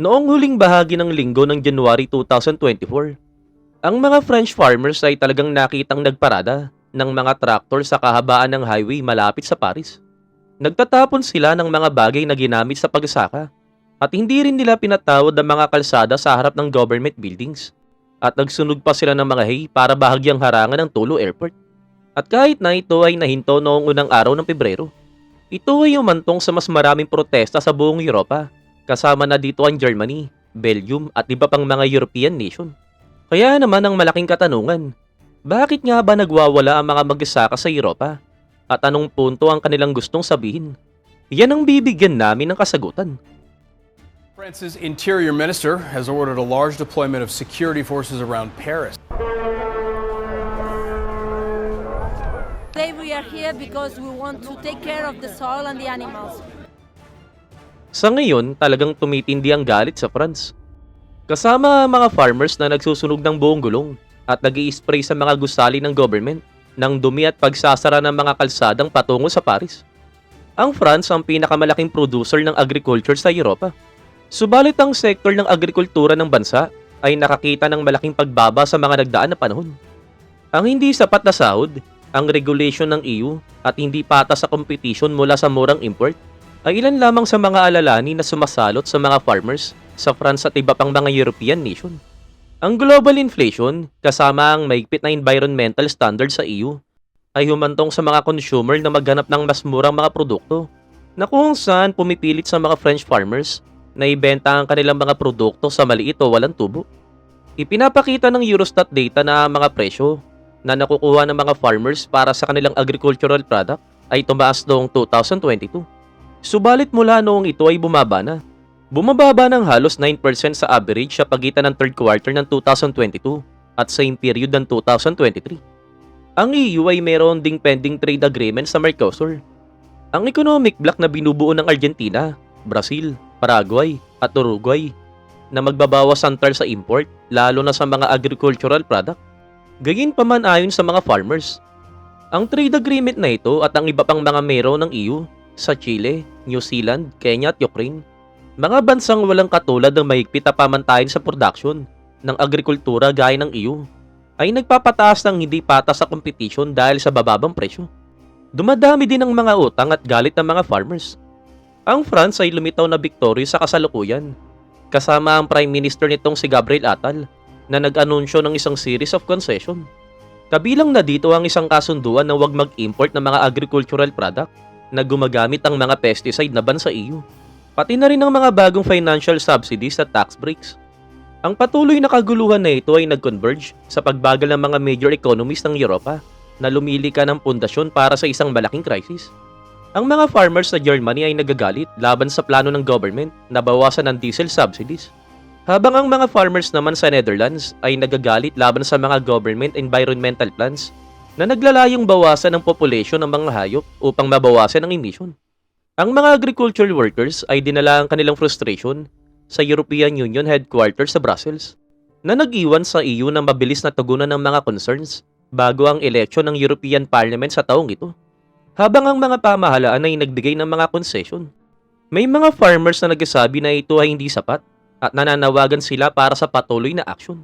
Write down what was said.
Noong huling bahagi ng linggo ng January 2024, ang mga French farmers ay talagang nakitang nagparada ng mga traktor sa kahabaan ng highway malapit sa Paris. Nagtatapon sila ng mga bagay na ginamit sa pagsaka at hindi rin nila pinatawad ang mga kalsada sa harap ng government buildings at nagsunog pa sila ng mga hay para bahagyang harangan ng Tulo Airport. At kahit na ito ay nahinto noong unang araw ng Pebrero, ito ay umantong sa mas maraming protesta sa buong Europa, kasama na dito ang Germany, Belgium at iba pang mga European nation. Kaya naman ang malaking katanungan, bakit nga ba nagwawala ang mga magsasaka sa Europa? At anong punto ang kanilang gustong sabihin? Yan ang bibigyan namin ng kasagutan. France's interior minister has ordered a large deployment of security forces around Paris. Today we are here because we want to take care of the soil and the animals. Sa ngayon, talagang tumitindi ang galit sa France. Kasama ang mga farmers na nagsusunog ng buong gulong at nag spray sa mga gusali ng government ng dumi at pagsasara ng mga kalsadang patungo sa Paris. Ang France ang pinakamalaking producer ng agriculture sa Europa. Subalit ang sektor ng agrikultura ng bansa ay nakakita ng malaking pagbaba sa mga nagdaan na panahon. Ang hindi sapat na sahod, ang regulation ng EU at hindi patas sa competition mula sa murang import ay ilan lamang sa mga alalani na sumasalot sa mga farmers sa France at iba pang mga European nation. Ang global inflation, kasama ang maigpit na environmental standards sa EU, ay humantong sa mga consumer na maghanap ng mas murang mga produkto na kung saan pumipilit sa mga French farmers na ibenta ang kanilang mga produkto sa maliit o walang tubo. Ipinapakita ng Eurostat data na mga presyo na nakukuha ng mga farmers para sa kanilang agricultural product ay tumaas noong 2022. Subalit mula noong ito ay bumaba na. Bumababa ng halos 9% sa average sa pagitan ng third quarter ng 2022 at same period ng 2023. Ang EU ay meron ding pending trade agreement sa Mercosur. Ang economic bloc na binubuo ng Argentina, Brazil, Paraguay at Uruguay na magbabawas santal sa import lalo na sa mga agricultural product. Gayunpaman ayon sa mga farmers, ang trade agreement na ito at ang iba pang mga meron ng EU sa Chile, New Zealand, Kenya at Ukraine, mga bansang walang katulad ng mahigpit na pamantayan sa production ng agrikultura gaya ng EU, ay nagpapataas ng hindi patas sa competition dahil sa bababang presyo. Dumadami din ang mga utang at galit ng mga farmers. Ang France ay lumitaw na victory sa kasalukuyan, kasama ang Prime Minister nitong si Gabriel Attal na nag-anunsyo ng isang series of concession. Kabilang na dito ang isang kasunduan na huwag mag-import ng mga agricultural product na gumagamit ang mga pesticide na ban sa EU. Pati na rin ang mga bagong financial subsidies at tax breaks. Ang patuloy na kaguluhan na ito ay nag-converge sa pagbagal ng mga major economies ng Europa na lumili ka ng pundasyon para sa isang malaking crisis. Ang mga farmers sa Germany ay nagagalit laban sa plano ng government na bawasan ang diesel subsidies. Habang ang mga farmers naman sa Netherlands ay nagagalit laban sa mga government environmental plans na naglalayong bawasan ang population ng mga hayop upang mabawasan ang emission. Ang mga agricultural workers ay dinala ang kanilang frustration sa European Union headquarters sa Brussels na nag-iwan sa EU ng mabilis na tugunan ng mga concerns bago ang eleksyon ng European Parliament sa taong ito. Habang ang mga pamahalaan ay nagbigay ng mga concession. May mga farmers na nagsasabi na ito ay hindi sapat at nananawagan sila para sa patuloy na aksyon.